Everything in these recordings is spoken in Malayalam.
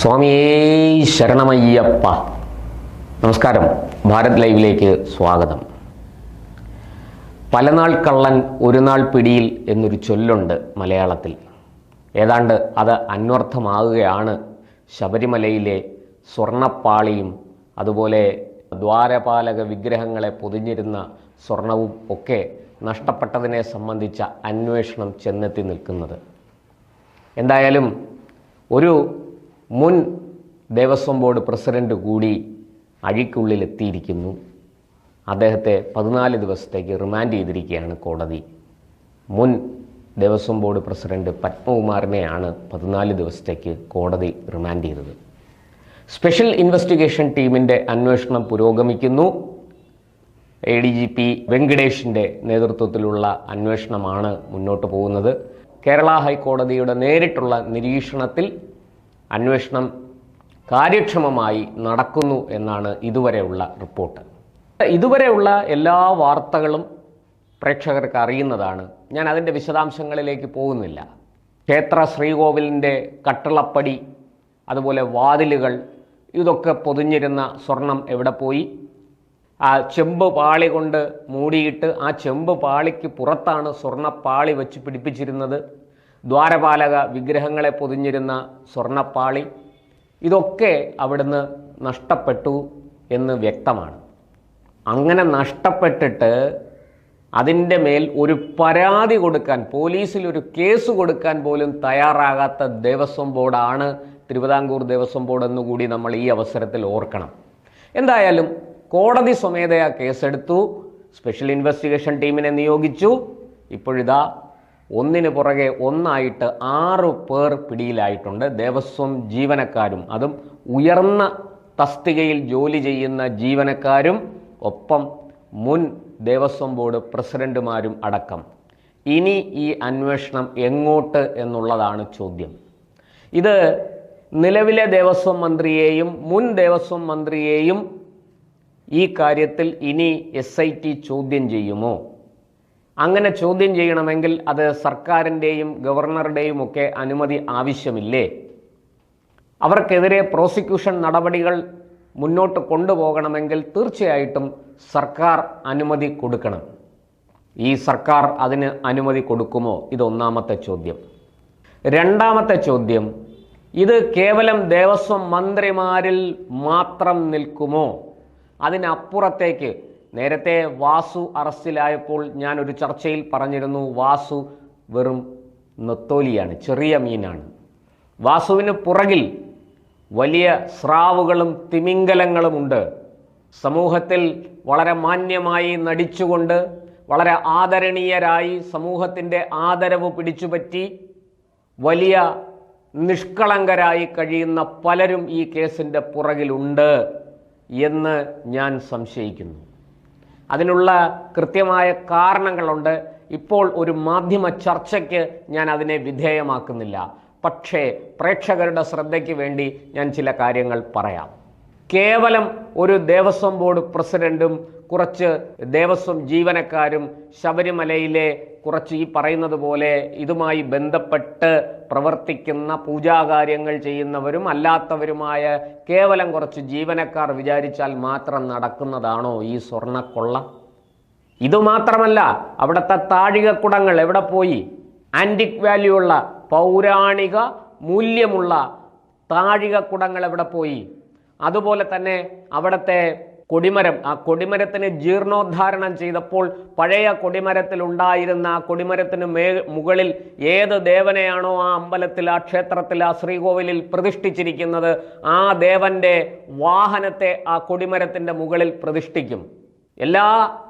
സ്വാമിയേ ശരണമയ്യപ്പ. നമസ്കാരം. ഭാരത് ലൈവിലേക്ക് സ്വാഗതം. പലനാൾ കള്ളൻ ഒരു നാൾ പിടിയിൽ എന്നൊരു ചൊല്ലുണ്ട് മലയാളത്തിൽ. ഏതാണ്ട് അത് അന്വർത്ഥമാകുകയാണ് ശബരിമലയിലെ സ്വർണപ്പാളിയും അതുപോലെ ദ്വാരപാലക വിഗ്രഹങ്ങളെ പൊതിഞ്ഞിരുന്ന സ്വർണവും ഒക്കെ നഷ്ടപ്പെട്ടതിനെ സംബന്ധിച്ച അന്വേഷണം ചെന്നെത്തി നിൽക്കുന്നത്. എന്തായാലും ഒരു മുൻ ദേവസ്വം ബോർഡ് പ്രസിഡന്റ് കൂടി അഴിക്കുള്ളിൽ എത്തിയിരിക്കുന്നു അദ്ദേഹത്തെ പതിനാല് ദിവസത്തേക്ക് റിമാൻഡ് ചെയ്തിരിക്കുകയാണ് കോടതി. മുൻ ദേവസ്വം ബോർഡ് പ്രസിഡന്റ് പത്മകുമാറിനെയാണ് പതിനാല് ദിവസത്തേക്ക് കോടതി റിമാൻഡ് ചെയ്തത്. സ്പെഷ്യൽ ഇൻവെസ്റ്റിഗേഷൻ ടീമിന്റെ അന്വേഷണം പുരോഗമിക്കുന്നു. എ ഡി ജി പി വെങ്കടേഷിന്റെ നേതൃത്വത്തിലുള്ള അന്വേഷണമാണ് മുന്നോട്ട് പോകുന്നത്. കേരള ഹൈക്കോടതിയുടെ നേരിട്ടുള്ള നിരീക്ഷണത്തിൽ അന്വേഷണം കാര്യക്ഷമമായി നടക്കുന്നു എന്നാണ് ഇതുവരെയുള്ള റിപ്പോർട്ട്. ഇതുവരെയുള്ള എല്ലാ വാർത്തകളും പ്രേക്ഷകർക്ക് അറിയുന്നതാണ്. ഞാൻ അതിന്റെ വിശദാംശങ്ങളിലേക്ക് പോകുന്നില്ല. ക്ഷേത്ര ശ്രീകോവിലിന്റെ കട്ടിളപ്പടി അതുപോലെ വാതിലുകൾ ഇതൊക്കെ പൊതിഞ്ഞിരുന്ന സ്വർണം എവിടെ പോയി? ആ ചെമ്പ് പാളി കൊണ്ട് മൂടിയിട്ട് ആ ചെമ്പ് പാളിക്ക് പുറത്താണ് സ്വർണപ്പാളി വെച്ച് പിടിപ്പിച്ചിരുന്നത്. ദ്വാരപാലക വിഗ്രഹങ്ങളെ പൊതിഞ്ഞിരുന്ന സ്വർണപ്പാളി ഇതൊക്കെ അവിടുന്ന് നഷ്ടപ്പെട്ടു എന്ന് വ്യക്തമാണ്. അങ്ങനെ നഷ്ടപ്പെട്ടിട്ട് അതിന്റെ മേൽ ഒരു പരാതി കൊടുക്കാൻ പോലീസിൽ ഒരു കേസ് കൊടുക്കാൻ പോലും തയ്യാറാകാത്ത ദേവസ്വം ബോർഡാണ് തിരുവിതാംകൂർ ദേവസ്വം ബോർഡ് എന്നുകൂടി നമ്മൾ ഈ അവസരത്തിൽ ഓർക്കണം. എന്തായാലും കോടതി സ്വമേധയാ കേസെടുത്തു സ്പെഷ്യൽ ഇൻവെസ്റ്റിഗേഷൻ ടീമിനെ നിയോഗിച്ചു. ഇപ്പോഴിതാ ഒന്നിന് പുറകെ ഒന്നായിട്ട് ആറ് പേർ പിടിയിലായിട്ടുണ്ട്. ദേവസ്വം ജീവനക്കാരും അതും ഉയർന്ന തസ്തികയിൽ ജോലി ചെയ്യുന്ന ജീവനക്കാരും ഒപ്പം മുൻ ദേവസ്വം ബോർഡ് പ്രസിഡന്റുമാരും അടക്കം. ഇനി ഈ അന്വേഷണം എങ്ങോട്ട് എന്നുള്ളതാണ് ചോദ്യം. ഇത് നിലവിലെ ദേവസ്വം മന്ത്രിയെയും മുൻ ദേവസ്വം മന്ത്രിയെയും ഈ കാര്യത്തിൽ ഇനി എസ് ചോദ്യം ചെയ്യുമോ? അങ്ങനെ ചോദ്യം ചെയ്യണമെങ്കിൽ അത് സർക്കാരിന്റെയും ഗവർണറുടെയും ഒക്കെ അനുമതി ആവശ്യമില്ലേ? അവർക്കെതിരെ പ്രോസിക്യൂഷൻ നടപടികൾ മുന്നോട്ട് കൊണ്ടുപോകണമെങ്കിൽ തീർച്ചയായിട്ടും സർക്കാർ അനുമതി കൊടുക്കണം. ഈ സർക്കാർ അതിന് അനുമതി കൊടുക്കുമോ? ഇതൊന്നാമത്തെ ചോദ്യം. രണ്ടാമത്തെ ചോദ്യം ഇത് കേവലം ദേവസ്വം മന്ത്രിമാരിൽ മാത്രം നിൽക്കുമോ? അതിനപ്പുറത്തേക്ക് നേരത്തെ വാസു അറസ്റ്റിലായപ്പോൾ ഞാൻ ഒരു ചർച്ചയിൽ പറഞ്ഞിരുന്നു വാസു വെറും നെത്തോലിയാണ് ചെറിയ മീനാണ്. വാസുവിന് പുറകിൽ വലിയ സ്രാവുകളും തിമിംഗലങ്ങളും ഉണ്ട്. സമൂഹത്തിൽ വളരെ മാന്യമായി നടിച്ചുകൊണ്ട് വളരെ ആദരണീയരായി സമൂഹത്തിന്റെ ആദരവ് പിടിച്ചുപറ്റി വലിയ നിഷ്കളങ്കരായി കഴിയുന്ന പലരും ഈ കേസിന്റെ പുറകിലുണ്ട് എന്ന് ഞാൻ സംശയിക്കുന്നു. അതിനുള്ള കൃത്യമായ കാരണങ്ങളുണ്ട്. ഇപ്പോൾ ഒരു മാധ്യമ ചർച്ചയ്ക്ക് ഞാൻ അതിനെ വിധേയമാക്കുന്നില്ല. പക്ഷേ പ്രേക്ഷകരുടെ ശ്രദ്ധയ്ക്ക് വേണ്ടി ഞാൻ ചില കാര്യങ്ങൾ പറയാം. കേവലം ഒരു ദേവസ്വം ബോർഡ് പ്രസിഡന്റും കുറച്ച് ദേവസ്വം ജീവനക്കാരും ശബരിമലയിലെ കുറച്ച് ഈ പറയുന്നത് പോലെ ഇതുമായി ബന്ധപ്പെട്ട് പ്രവർത്തിക്കുന്ന പൂജാകാര്യങ്ങൾ ചെയ്യുന്നവരും അല്ലാത്തവരുമായ കേവലം കുറച്ച് ജീവനക്കാർ വിചാരിച്ചാൽ മാത്രം നടക്കുന്നതാണോ ഈ സ്വർണക്കൊള്ള? ഇതുമാത്രമല്ല അവിടുത്തെ താഴികക്കുടങ്ങൾ എവിടെ പോയി? ആന്റിക് വാല്യൂ ഉള്ള പൗരാണിക മൂല്യമുള്ള താഴികക്കുടങ്ങൾ എവിടെ പോയി? അതുപോലെ തന്നെ അവിടുത്തെ കൊടിമരം. ആ കൊടിമരത്തിന് ജീർണോദ്ധാരണം ചെയ്തപ്പോൾ പഴയ കൊടിമരത്തിൽ ഉണ്ടായിരുന്ന ആ കൊടിമരത്തിന് മേ മുകളിൽ ഏത് ദേവനെയാണോ ആ അമ്പലത്തിൽ ആ ക്ഷേത്രത്തിൽ ആ ശ്രീകോവിലിൽ പ്രതിഷ്ഠിച്ചിരിക്കുന്നത് ആ ദേവന്റെ വാഹനത്തെ ആ കൊടിമരത്തിന്റെ മുകളിൽ പ്രതിഷ്ഠിക്കും. എല്ലാ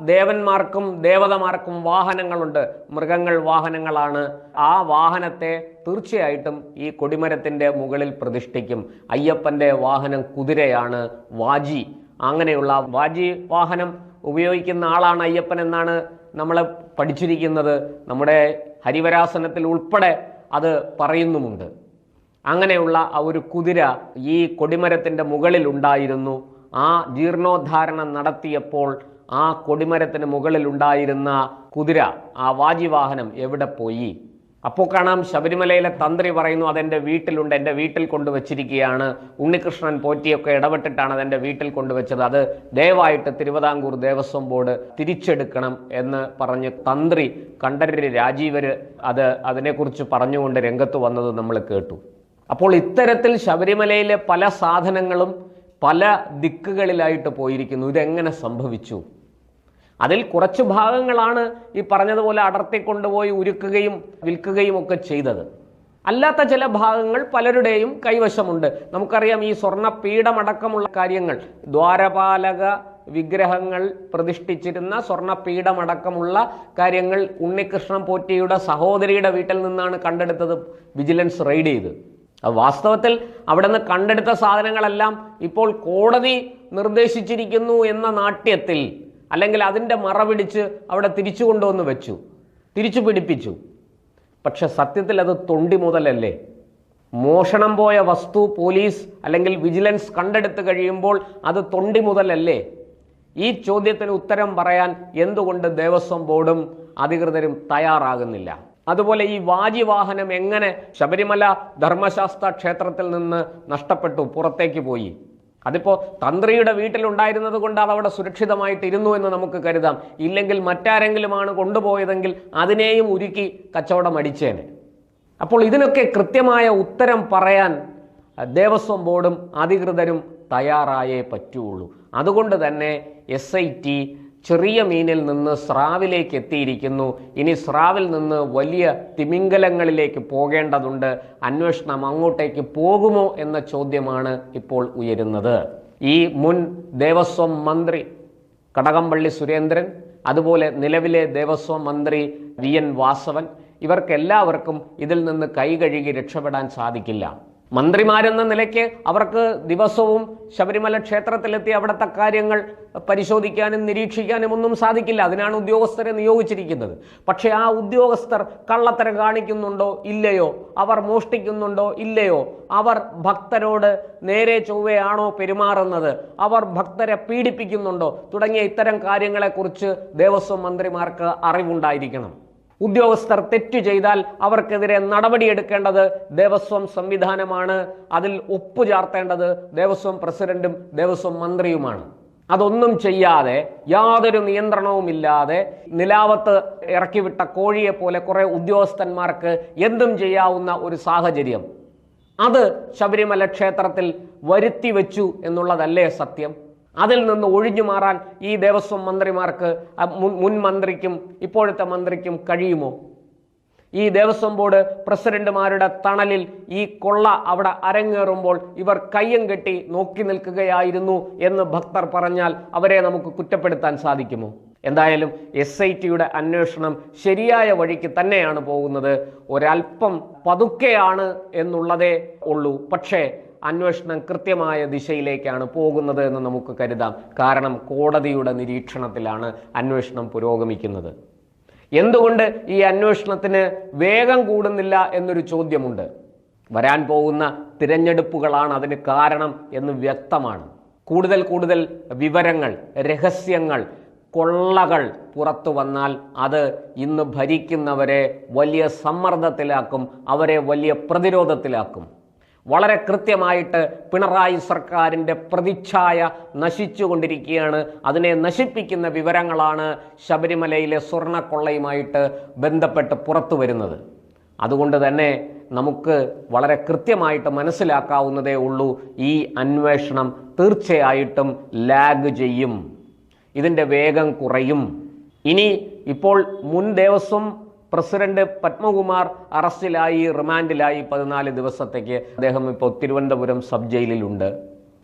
ദേവന്മാർക്കും ദേവതമാർക്കും വാഹനങ്ങളുണ്ട്. മൃഗങ്ങൾ വാഹനങ്ങളാണ്. ആ വാഹനത്തെ തീർച്ചയായിട്ടും ഈ കൊടിമരത്തിന്റെ മുകളിൽ പ്രതിഷ്ഠിക്കും. അയ്യപ്പന്റെ വാഹനം കുതിരയാണ്. വാജി അങ്ങനെയുള്ള വാജി വാഹനം ഉപയോഗിക്കുന്ന ആളാണ് അയ്യപ്പൻ എന്നാണ് നമ്മൾ പഠിച്ചിരിക്കുന്നത്. നമ്മുടെ ഹരിവരാസനത്തിൽ ഉൾപ്പെടെ അത് പറയുന്നുമുണ്ട്. അങ്ങനെയുള്ള ആ ഒരു കുതിര ഈ കൊടിമരത്തിന്റെ മുകളിൽ ഉണ്ടായിരുന്നു. ആ ജീർണോദ്ധാരണം നടത്തിയപ്പോൾ ആ കൊടിമരത്തിന് മുകളിൽ ഉണ്ടായിരുന്ന കുതിര ആ വാജിവാഹനം എവിടെ പോയി? അപ്പോൾ കാണാം ശബരിമലയിലെ തന്ത്രി പറയുന്നു അതെന്റെ വീട്ടിലുണ്ട് എന്റെ വീട്ടിൽ കൊണ്ടുവച്ചിരിക്കുകയാണ്. ഉണ്ണികൃഷ്ണൻ പോറ്റിയൊക്കെ ഇടപെട്ടിട്ടാണ് അതെന്റെ വീട്ടിൽ കൊണ്ടുവച്ചത്. അത് ദയവായിട്ട് തിരുവിതാംകൂർ ദേവസ്വം ബോർഡ് തിരിച്ചെടുക്കണം എന്ന് പറഞ്ഞ് തന്ത്രി കണ്ഠരര് രാജീവർ അത് അതിനെക്കുറിച്ച് പറഞ്ഞുകൊണ്ട് രംഗത്ത് വന്നത് നമ്മൾ കേട്ടു. അപ്പോൾ ഇത്തരത്തിൽ ശബരിമലയിലെ പല സാധനങ്ങളും പല ദിക്കുകളിലായിട്ട് പോയിരിക്കുന്നു. ഇതെങ്ങനെ സംഭവിച്ചു? അതിൽ കുറച്ച് ഭാഗങ്ങളാണ് ഈ പറഞ്ഞതുപോലെ അടർത്തി കൊണ്ടുപോയി ഉരുക്കുകയും വിൽക്കുകയും ഒക്കെ ചെയ്തത്. അല്ലാത്ത ചില ഭാഗങ്ങൾ പലരുടെയും കൈവശമുണ്ട്. നമുക്കറിയാം ഈ സ്വർണ പീഠമടക്കമുള്ള കാര്യങ്ങൾ. ദ്വാരപാലക വിഗ്രഹങ്ങൾ പ്രതിഷ്ഠിച്ചിരുന്ന സ്വർണ പീഠമടക്കമുള്ള കാര്യങ്ങൾ ഉണ്ണികൃഷ്ണൻ പോറ്റിയുടെ സഹോദരിയുടെ വീട്ടിൽ നിന്നാണ് കണ്ടെടുത്തത് വിജിലൻസ് റെയ്ഡ് ചെയ്ത്. വാസ്തവത്തിൽ അവിടെ നിന്ന് കണ്ടെടുത്ത സാധനങ്ങളെല്ലാം ഇപ്പോൾ കോടതി നിർദ്ദേശിച്ചിരിക്കുന്നു എന്ന നാട്യത്തിൽ അല്ലെങ്കിൽ അതിന്റെ മറപിടിച്ച് അവിടെ തിരിച്ചു കൊണ്ടുവന്ന് വെച്ചു. തിരിച്ചു പിടിപ്പിച്ചു. പക്ഷെ സത്യത്തിൽ അത് തൊണ്ടി മുതലല്ലേ? മോഷണം പോയ വസ്തു പോലീസ് അല്ലെങ്കിൽ വിജിലൻസ് കണ്ടെടുത്ത് കഴിയുമ്പോൾ അത് തൊണ്ടി മുതലല്ലേ? ഈ ചോദ്യത്തിന് ഉത്തരം പറയാൻ എന്തുകൊണ്ട് ദേവസ്വം ബോർഡും അധികൃതരും തയ്യാറാകുന്നില്ല? അതുപോലെ ഈ വാജി വാഹനം എങ്ങനെ ശബരിമല ധർമ്മശാസ്ത്ര ക്ഷേത്രത്തിൽ നിന്ന് നഷ്ടപ്പെട്ടു പുറത്തേക്ക് പോയി? അതിപ്പോൾ തന്ത്രിയുടെ വീട്ടിലുണ്ടായിരുന്നത് കൊണ്ട് അതവിടെ സുരക്ഷിതമായിട്ടിരുന്നു എന്ന് നമുക്ക് കരുതാം. ഇല്ലെങ്കിൽ മറ്റാരെങ്കിലുമാണ് കൊണ്ടുപോയതെങ്കിൽ അതിനെയും ഉരുക്കി കച്ചവടം അടിച്ചേനെ. അപ്പോൾ ഇതിനൊക്കെ കൃത്യമായ ഉത്തരം പറയാൻ ദേവസ്വം ബോർഡും അധികൃതരും തയ്യാറായേ പറ്റുള്ളൂ. അതുകൊണ്ട് തന്നെ എസ് ഐ ടി ചെറിയ മീനിൽ നിന്ന് സ്രാവിലേക്ക് എത്തിയിരിക്കുന്നു. ഇനി സ്രാവിൽ നിന്ന് വലിയ തിമിംഗലങ്ങളിലേക്ക് പോകേണ്ടതുണ്ട്. അന്വേഷണം അങ്ങോട്ടേക്ക് പോകുമോ എന്ന ചോദ്യമാണ് ഇപ്പോൾ ഉയരുന്നത്. ഈ മുൻ ദേവസ്വം മന്ത്രി കടകംപള്ളി സുരേന്ദ്രൻ അതുപോലെ നിലവിലെ ദേവസ്വം മന്ത്രി വി എൻ വാസവൻ ഇവർക്കെല്ലാവർക്കും ഇതിൽ നിന്ന് കൈകഴുകി രക്ഷപ്പെടാൻ സാധിക്കില്ല. മന്ത്രിമാരെന്ന നിലയ്ക്ക് അവർക്ക് ദിവസവും ശബരിമല ക്ഷേത്രത്തിലെത്തി അവിടുത്തെ കാര്യങ്ങൾ പരിശോധിക്കാനും നിരീക്ഷിക്കാനും ഒന്നും സാധിക്കില്ല. അതിനാണ് ഉദ്യോഗസ്ഥരെ നിയോഗിച്ചിരിക്കുന്നത്. പക്ഷേ ആ ഉദ്യോഗസ്ഥർ കള്ളത്തരം കാണിക്കുന്നുണ്ടോ? ഇല്ലയോ? അവർ മോഷ്ടിക്കുന്നുണ്ടോ? ഇല്ലയോ? അവർ ഭക്തരോട് നേരെ ചൊവ്വയാണോ പെരുമാറുന്നത്? അവർ ഭക്തരെ പീഡിപ്പിക്കുന്നുണ്ടോ? തുടങ്ങിയ ഇത്തരം കാര്യങ്ങളെക്കുറിച്ച് ദേവസ്വം മന്ത്രിമാർക്ക് അറിവുണ്ടായിരിക്കണം. ഉദ്യോഗസ്ഥർ തെറ്റു ചെയ്താൽ അവർക്കെതിരെ നടപടിയെടുക്കേണ്ടത് ദേവസ്വം സംവിധാനമാണ്. അതിൽ ഒപ്പു ചാർത്തേണ്ടത് ദേവസ്വം പ്രസിഡന്റും ദേവസ്വം മന്ത്രിയുമാണ്. അതൊന്നും ചെയ്യാതെ യാതൊരു നിയന്ത്രണവുമില്ലാതെ നിലാവത്ത് ഇറക്കിവിട്ട കോഴിയെ പോലെ കുറെ ഉദ്യോഗസ്ഥന്മാർക്ക് എന്തും ചെയ്യാവുന്ന ഒരു സാഹചര്യം. അത് ശബരിമല ക്ഷേത്രത്തിൽ വരുത്തി വെച്ചു എന്നുള്ളതല്ലേ സത്യം? അതിൽ നിന്ന് ഒഴിഞ്ഞു മാറാൻ ഈ ദേവസ്വം മന്ത്രിമാർക്ക് മുൻ മന്ത്രിക്കും ഇപ്പോഴത്തെ മന്ത്രിക്കും കഴിയുമോ? ഈ ദേവസ്വം ബോർഡ് പ്രസിഡന്റുമാരുടെ തണലിൽ ഈ കൊള്ള അവിടെ അരങ്ങേറുമ്പോൾ ഇവർ കയ്യം കെട്ടി നോക്കി നിൽക്കുകയായിരുന്നു എന്ന് ഭക്തർ പറഞ്ഞാൽ അവരെ നമുക്ക് കുറ്റപ്പെടുത്താൻ സാധിക്കുമോ? എന്തായാലും എസ് ഐ ടിയുടെ അന്വേഷണം ശരിയായ വഴിക്ക് തന്നെയാണ് പോകുന്നത്. ഒരല്പം പതുക്കെയാണ് എന്നുള്ളതേ ഉള്ളൂ. പക്ഷേ അന്വേഷണം കൃത്യമായ ദിശയിലേക്കാണ് പോകുന്നത് എന്ന് നമുക്ക് കരുതാം. കാരണം കോടതിയുടെ നിരീക്ഷണത്തിലാണ് അന്വേഷണം പുരോഗമിക്കുന്നത്. എന്തുകൊണ്ട് ഈ അന്വേഷണത്തിന് വേഗം കൂടുന്നില്ല എന്നൊരു ചോദ്യമുണ്ട്. വരാൻ പോകുന്ന തിരഞ്ഞെടുപ്പുകളാണ് അതിന് കാരണം എന്ന് വ്യക്തമാണ്. കൂടുതൽ കൂടുതൽ വിവരങ്ങൾ രഹസ്യങ്ങൾ കൊള്ളകൾ പുറത്തു വന്നാൽ അത് ഇന്ന് ഭരിക്കുന്നവരെ വലിയ സമ്മർദ്ദത്തിലാക്കും അവരെ വലിയ പ്രതിരോധത്തിലാക്കും. വളരെ കൃത്യമായിട്ട് പിണറായി സർക്കാരിന്റെ പ്രതിച്ഛായ നശിച്ചുകൊണ്ടിരിക്കുകയാണ്. അതിനെ നശിപ്പിക്കുന്ന വിവരങ്ങളാണ് ശബരിമലയിലെ സ്വർണക്കൊള്ളയുമായിട്ട് ബന്ധപ്പെട്ട് പുറത്തു വരുന്നത്. അതുകൊണ്ട് തന്നെ നമുക്ക് വളരെ കൃത്യമായിട്ട് മനസ്സിലാക്കാവുന്നതേ ഉള്ളൂ ഈ അന്വേഷണം തീർച്ചയായിട്ടും ലാഗ് ചെയ്യും. ഇതിന്റെ വേഗം കുറയും. ഇനി ഇപ്പോൾ മുൻ ദേവസ്വം പ്രസിഡന്റ് പത്മകുമാർ അറസ്റ്റിലായി റിമാൻഡിലായി പതിനാല് ദിവസത്തേക്ക് അദ്ദേഹം ഇപ്പോൾ തിരുവനന്തപുരം സബ് ജയിലിലുണ്ട്.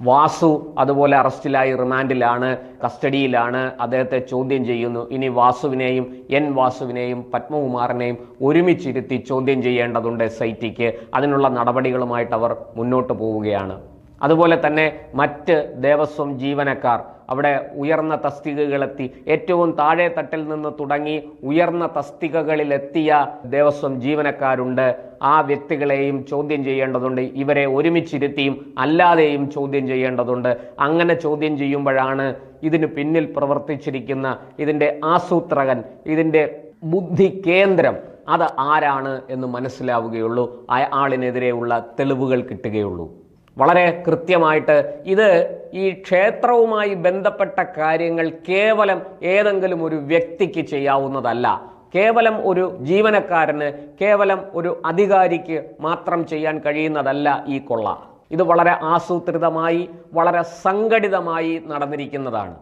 വാസു അതുപോലെ അറസ്റ്റിലായി റിമാൻഡിലാണ് കസ്റ്റഡിയിലാണ്. അദ്ദേഹത്തെ ചോദ്യം ചെയ്യുന്നു. ഇനി വാസുവിനെയും എൻ വാസുവിനെയും പത്മകുമാറിനെയും ഒരുമിച്ചിരുത്തി ചോദ്യം ചെയ്യേണ്ടതുണ്ട് എസ് ഐ ടിക്ക് അതിനുള്ള നടപടികളുമായിട്ട് അവർ മുന്നോട്ട് പോവുകയാണ്. അതുപോലെ തന്നെ മറ്റ് ദേവസ്വം ജീവനക്കാർ അവിടെ ഉയർന്ന തസ്തികകളെത്തി ഏറ്റവും താഴെ തട്ടിൽ നിന്ന് തുടങ്ങി ഉയർന്ന തസ്തികകളിലെത്തിയ ദേവസ്വം ജീവനക്കാരുണ്ട്. ആ വ്യക്തികളെയും ചോദ്യം ചെയ്യേണ്ടതുണ്ട്. ഇവരെ ഒരുമിച്ചിരുത്തിയും അല്ലാതെയും ചോദ്യം ചെയ്യേണ്ടതുണ്ട്. അങ്ങനെ ചോദ്യം ചെയ്യുമ്പോഴാണ് ഇതിന് പിന്നിൽ പ്രവർത്തിച്ചിരിക്കുന്ന ഇതിന്റെ ആസൂത്രകൻ ഇതിന്റെ ബുദ്ധി കേന്ദ്രം അത് ആരാണ് എന്ന് മനസ്സിലാവുകയുള്ളൂ. ആളിനെതിരെയുള്ള തെളിവുകൾ കിട്ടുകയുള്ളൂ. വളരെ കൃത്യമായിട്ട് ഇത് ഈ ക്ഷേത്രവുമായി ബന്ധപ്പെട്ട കാര്യങ്ങൾ കേവലം ഏതെങ്കിലും ഒരു വ്യക്തിക്ക് ചെയ്യാവുന്നതല്ല. കേവലം ഒരു ജീവനക്കാരന് കേവലം ഒരു അധികാരിക്ക് മാത്രം ചെയ്യാൻ കഴിയുന്നതല്ല ഈ കൊള്ള. ഇത് വളരെ ആസൂത്രിതമായി വളരെ സംഘടിതമായി നടന്നിരിക്കുന്നതാണ്.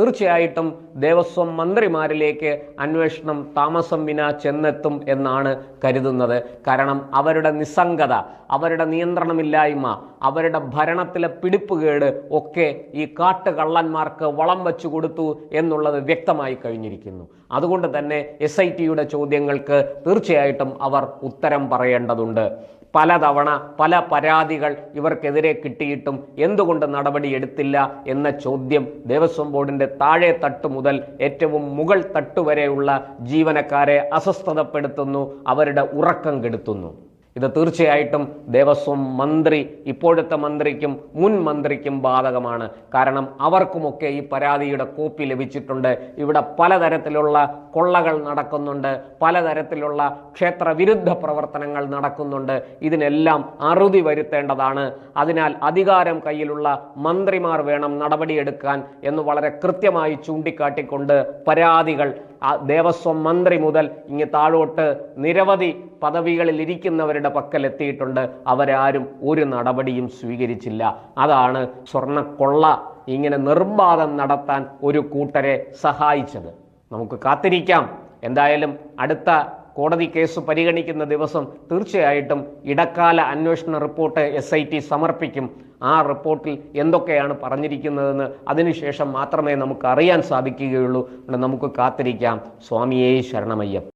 തീർച്ചയായിട്ടും ദേവസ്വം മന്ത്രിമാരിലേക്ക് അന്വേഷണം താമസം വിന ചെന്നെത്തും എന്നാണ് കരുതുന്നത്. കാരണം അവരുടെ നിസ്സംഗത അവരുടെ നിയന്ത്രണമില്ലായ്മ അവരുടെ ഭരണത്തിലെ പിടിപ്പുകേട് ഒക്കെ ഈ കാട്ടുകള്ളന്മാർക്ക് വളം വെച്ചു കൊടുത്തു എന്നുള്ളത് വ്യക്തമായി കഴിഞ്ഞിരിക്കുന്നു. അതുകൊണ്ട് തന്നെ എസ് ഐ ടിയുടെ ചോദ്യങ്ങൾക്ക് തീർച്ചയായിട്ടും അവർ ഉത്തരം പറയേണ്ടതുണ്ട്. പലതവണ പല പരാതികൾ ഇവർക്കെതിരെ കിട്ടിയിട്ടും എന്തുകൊണ്ട് നടപടിയെടുത്തില്ല എന്ന ചോദ്യം ദേവസ്വം ബോർഡിന്റെ താഴെ തട്ട് മുതൽ ഏറ്റവും മുകൾ തട്ട് വരെയുള്ള ജീവനക്കാരെ അസ്വസ്ഥതപ്പെടുത്തുന്നു അവരുടെ ഉറക്കം കെടുത്തുന്നു. ഇത് തീർച്ചയായിട്ടും ദേവസ്വം മന്ത്രി ഇപ്പോഴത്തെ മന്ത്രിക്കും മുൻ മന്ത്രിക്കും ബാധകമാണ്. കാരണം അവർക്കുമൊക്കെ ഈ പരാതിയുടെ കോപ്പി ലഭിച്ചിട്ടുണ്ട്. ഇവിടെ പലതരത്തിലുള്ള കൊള്ളകൾ നടക്കുന്നുണ്ട്. പലതരത്തിലുള്ള ക്ഷേത്രവിരുദ്ധ പ്രവർത്തനങ്ങൾ നടക്കുന്നുണ്ട്. ഇതിനെല്ലാം അറുതി വരുത്തേണ്ടതാണ്. അതിനാൽ അധികാരം കയ്യിലുള്ള മന്ത്രിമാർ വേണം നടപടിയെടുക്കാൻ എന്ന് വളരെ കൃത്യമായി ചൂണ്ടിക്കാട്ടിക്കൊണ്ട് പരാതികൾ ആ ദേവസ്വം മന്ത്രി മുതൽ ഇങ്ങ് താഴോട്ട് നിരവധി പദവികളിൽ ഇരിക്കുന്നവരുടെ പക്കൽ എത്തിയിട്ടുണ്ട്. അവരാരും ഒരു നടപടിയും സ്വീകരിച്ചില്ല. അതാണ് സ്വർണക്കൊള്ള ഇങ്ങനെ നിർബാധം നടത്താൻ ഒരു കൂട്ടരെ സഹായിച്ചത്. നമുക്ക് കാത്തിരിക്കാം. എന്തായാലും അടുത്ത കോടതി കേസ് പരിഗണിക്കുന്ന ദിവസം തീർച്ചയായിട്ടും ഇടക്കാല അന്വേഷണ റിപ്പോർട്ട് എസ് ഐ ടി സമർപ്പിക്കും. ആ റിപ്പോർട്ടിൽ എന്തൊക്കെയാണ് പറഞ്ഞിരിക്കുന്നതെന്ന് അതിനുശേഷം മാത്രമേ നമുക്ക് അറിയാൻ സാധിക്കുകയുള്ളൂ. നമുക്ക് കാത്തിരിക്കാം. സ്വാമിയെ ശരണമയ്യപ്പ